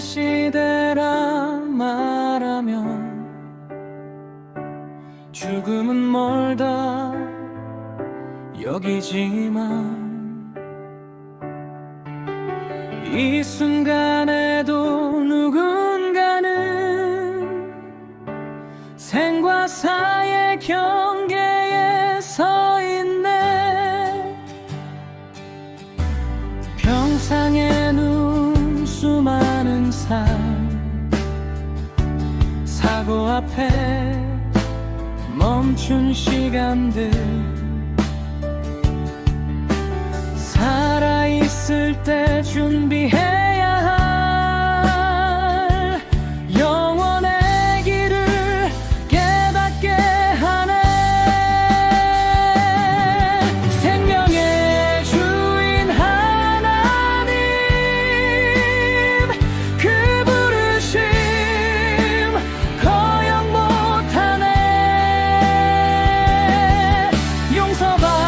시대라 말하면 죽음은 멀다 여기지만 이 순간에도 누군가는 생과 사의 경계에 서 있네. 평상에 사고 앞에 멈춘 시간들. 살아있을 때 준비해 s'en va.